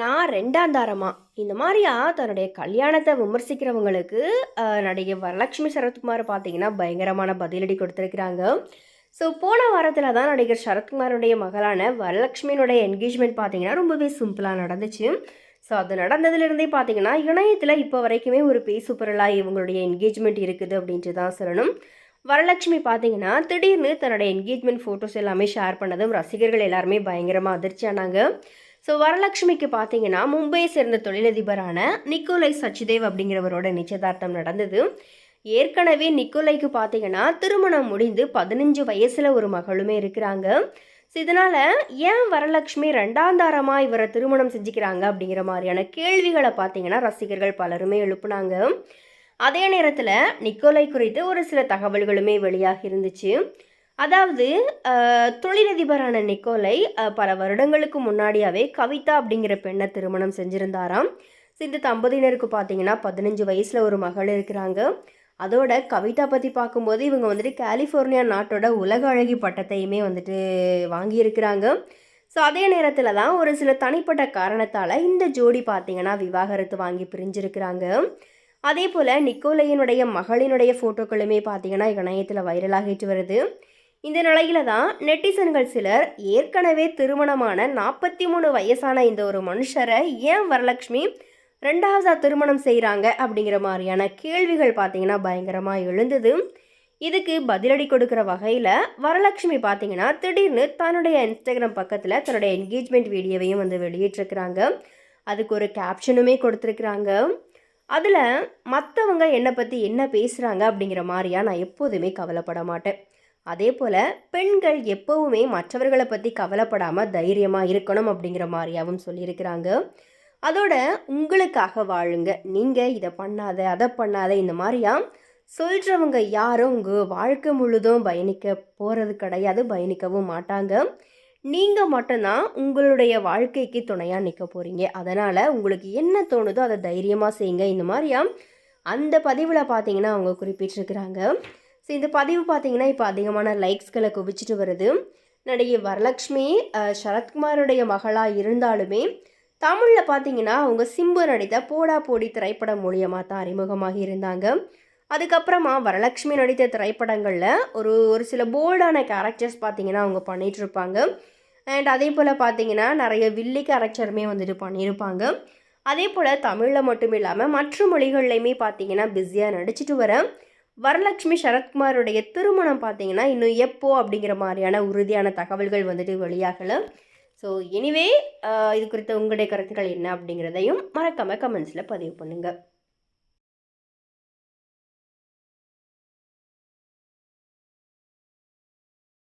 நான் ரெண்டாம் தாரமா. இந்த மாதிரியா தன்னுடைய கல்யாணத்தை விமர்சிக்கிறவங்களுக்கு நடிகை வரலட்சுமி சரத்குமார் பார்த்தீங்கன்னா பயங்கரமான பதிலடி கொடுத்துருக்குறாங்க. ஸோ போன வாரத்தில் தான் நடிகர் சரத்குமாருடைய மகளான வரலட்சுமியினுடைய என்கேஜ்மெண்ட் பார்த்தீங்கன்னா ரொம்பவே சிம்பிளாக நடந்துச்சு. ஸோ அது நடந்ததுலேருந்தே பார்த்தீங்கன்னா இணையத்தில் இப்போ வரைக்குமே ஒரு பேசு பொருளாக இவங்களுடைய என்கேஜ்மெண்ட் இருக்குது அப்படின்ட்டு தான் சொல்லணும். வரலட்சுமி பார்த்தீங்கன்னா திடீர்னு தன்னுடைய என்கேஜ்மெண்ட் ஃபோட்டோஸ் எல்லாமே ஷேர் பண்ணதும் ரசிகர்கள் எல்லாருமே பயங்கரமாக அதிர்ச்சியானாங்க ஸோ வரலட்சுமிக்கு பார்த்தீங்கன்னா மும்பையை சேர்ந்த தொழிலதிபரான நிக்கோலை சச்சிதேவ் அப்படிங்கிறவரோட நிச்சயதார்த்தம் நடந்தது. ஏற்கனவே நிக்கோலைக்கு பார்த்தீங்கன்னா திருமணம் முடிந்து பதினஞ்சு வயசில் ஒரு மகளுமே இருக்கிறாங்க. ஸோ இதனால் ஏன் வரலட்சுமி ரெண்டாம் தாரமாக இவரை திருமணம் செஞ்சுக்கிறாங்க அப்படிங்கிற மாதிரியான கேள்விகளை பார்த்தீங்கன்னா ரசிகர்கள் பலருமே எழுப்புனாங்க. அதே நேரத்தில் நிக்கோலை குறித்து ஒரு சில தகவல்களுமே வெளியாகி இருந்துச்சு. அதாவது தொழிலதிபரான நிக்கோலை பல வருடங்களுக்கு முன்னாடியாவே கவிதா அப்படிங்கிற பெண்ணை திருமணம் செஞ்சுருந்தாராம். இந்த தம்பதியினருக்கு பார்த்தீங்கன்னா பதினஞ்சு வயசில் ஒரு மகள் இருக்கிறாங்க. அதோட கவிதா பற்றி பார்க்கும்போது இவங்க வந்துட்டு கலிஃபோர்னியா நாட்டோட உலக அழகி பட்டத்தையுமே வந்துட்டு வாங்கியிருக்கிறாங்க. ஸோ அதே நேரத்தில் தான் ஒரு சில தனிப்பட்ட காரணத்தால் இந்த ஜோடி பார்த்தீங்கன்னா விவாகரத்து வாங்கி பிரிஞ்சிருக்கிறாங்க. அதே போல் நிக்கோலையினுடைய மகளினுடைய ஃபோட்டோக்களுமே பார்த்தீங்கன்னா இணையத்தில் வைரலாகிட்டு வருது. இந்த நிலையில தான் நெட்டிசன்கள் சிலர் ஏற்கனவே திருமணமான நாற்பத்தி மூணு வயசான இந்த ஒரு மனுஷரை ஏன் வரலட்சுமி ரெண்டாவதாக திருமணம் செய்கிறாங்க அப்படிங்கிற மாதிரியான கேள்விகள் பார்த்தீங்கன்னா பயங்கரமாக எழுந்தது. இதுக்கு பதிலடி கொடுக்குற வகையில் வரலட்சுமி பார்த்தீங்கன்னா திடீர்னு தன்னுடைய இன்ஸ்டாகிராம் பக்கத்தில் தன்னுடைய என்கேஜ்மெண்ட் வீடியோவையும் வந்து வெளியிட்டிருக்கிறாங்க. அதுக்கு ஒரு கேப்ஷனுமே கொடுத்துருக்குறாங்க. அதில் மற்றவங்க என்னை பற்றி என்ன பேசுகிறாங்க அப்படிங்கிற மாதிரியா நான் எப்போதுமே கவலைப்பட மாட்டேன். அதே போல் பெண்கள் எப்போவுமே மற்றவர்களை பற்றி கவலைப்படாமல் தைரியமாக இருக்கணும் அப்படிங்கிற மாதிரியாகவும் சொல்லியிருக்கிறாங்க. அதோட உங்களுக்காக வாழுங்க. நீங்கள் இதை பண்ணாத அதை பண்ணாத இந்த மாதிரியா? சொல்கிறவங்க யாரும் உங்கள் வாழ்க்கை முழுதும் பயணிக்க போகிறது கிடையாது பயணிக்கவும் மாட்டாங்க. நீங்கள் மட்டும்தான் உங்களுடைய வாழ்க்கைக்கு துணையாக நிற்க போகிறீங்க அதனால் உங்களுக்கு என்ன தோணுதோ அதை தைரியமாக செய்யுங்க. இந்த மாதிரியா? அந்த பதிவில் பார்த்தீங்கன்னா அவங்க குறிப்பிட்டிருக்கிறாங்க. ஸோ இந்த பதிவு பார்த்தீங்கன்னா இப்போ அதிகமான லைக்ஸ்களை குவிச்சிட்டு வருது. நடிகை வரலட்சுமி சரத்குமாருடைய மகளாக இருந்தாலுமே தமிழில் பார்த்தீங்கன்னா அவங்க சிம்பு நடித்த போடா போடி திரைப்படம் மூலியமாக தான் அறிமுகமாகி இருந்தாங்க. அதுக்கப்புறமா வரலட்சுமி நடித்த திரைப்படங்களில் ஒரு ஒரு சில போல்டான கேரக்டர்ஸ் பார்த்தீங்கன்னா அவங்க பண்ணிகிட்ருப்பாங்க இருப்பாங்க அண்ட் அதே போல் பார்த்தீங்கன்னா நிறைய வில்லி கேரக்டருமே வந்துட்டு பண்ணியிருப்பாங்க. அதே போல் தமிழில் மட்டும் இல்லாமல் மற்ற மொழிகள்லையுமே பார்த்தீங்கன்னா பிஸியாக நடிச்சிட்டு வர வரலட்சுமி சரத்குமாருடைய திருமணம் பார்த்தீங்கன்னா இன்னும் எப்போ அப்படிங்கிற மாதிரியான உறுதியான தகவல்கள் வந்துட்டு வெளியாகலை. ஸோ எனிவே இது குறித்த உங்களுடைய கருத்துக்கள் என்ன அப்படிங்கிறதையும் மறக்காமல் கமெண்ட்ஸில் பதிவு பண்ணுங்கள்